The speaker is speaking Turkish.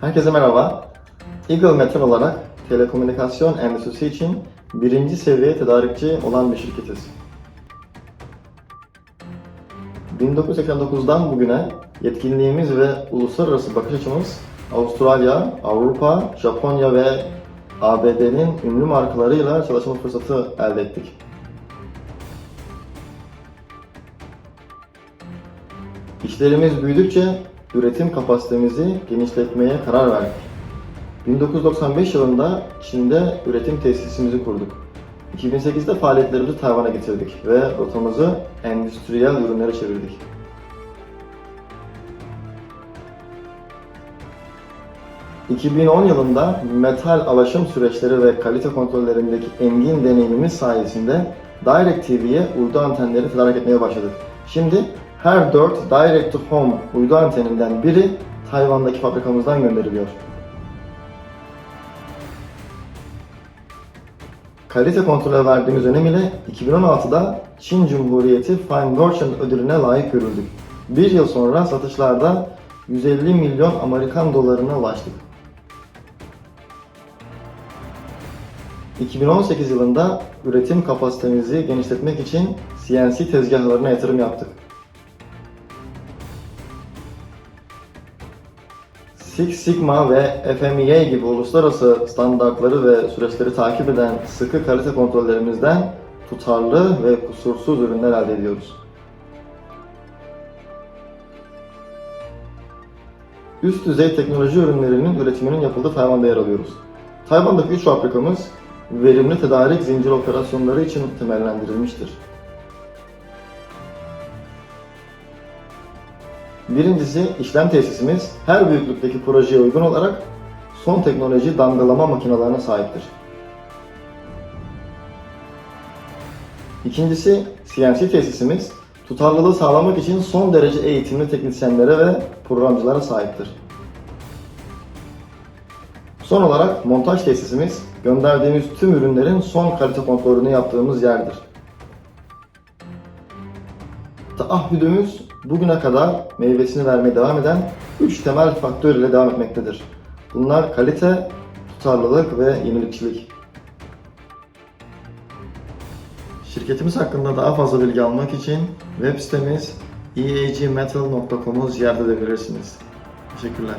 Herkese merhaba. Eagle Metal olarak telekomünikasyon endüstrisi için birinci seviye tedarikçi olan bir şirketiz. 1989'dan bugüne yetkinliğimiz ve uluslararası bakış açımız Avustralya, Avrupa, Japonya ve ABD'nin ünlü markalarıyla çalışma fırsatı elde ettik. İşlerimiz büyüdükçe üretim kapasitemizi genişletmeye karar verdik. 1995 yılında Çin'de üretim tesisimizi kurduk. 2008'de faaliyetlerimizi Tayvan'a getirdik ve rotamızı endüstriyel ürünlere çevirdik. ...2010 yılında metal alaşım süreçleri ve kalite kontrollerindeki engin deneyimimiz sayesinde DirecTV'ye uydu antenleri tedarik etmeye başladık. Şimdi her 4 Direct to Home uydu anteninden biri Tayvan'daki fabrikamızdan gönderiliyor. Kalite kontrole verdiğimiz önem ile 2016'da Çin Cumhuriyeti Fine Merchant ödülüne layık görüldük. Bir yıl sonra satışlarda 150 milyon Amerikan dolarına ulaştık. 2018 yılında üretim kapasitemizi genişletmek için CNC tezgahlarına yatırım yaptık. Six Sigma ve FMEA gibi uluslararası standartları ve süreçleri takip eden sıkı kalite kontrollerimizden tutarlı ve kusursuz ürünler elde ediyoruz. Üst düzey teknoloji ürünlerinin üretiminin yapıldığı Tayvan'da yer alıyoruz. Tayvan'daki 3 fabrikamız verimli tedarik zincir operasyonları için temellendirilmiştir. Birincisi işlem tesisimiz her büyüklükteki projeye uygun olarak son teknoloji damgalama makinelerine sahiptir. İkincisi CNC tesisimiz tutarlılığı sağlamak için son derece eğitimli teknisyenlere ve programcılara sahiptir. Son olarak montaj tesisimiz gönderdiğimiz tüm ürünlerin son kalite kontrolünü yaptığımız yerdir. Taahhüdümüz bugüne kadar meyvesini vermeye devam eden 3 temel faktör ile devam etmektedir. Bunlar kalite, tutarlılık ve yenilikçilik. Şirketimiz hakkında daha fazla bilgi almak için web sitemiz eagmetal.com'u ziyaret edebilirsiniz. Teşekkürler.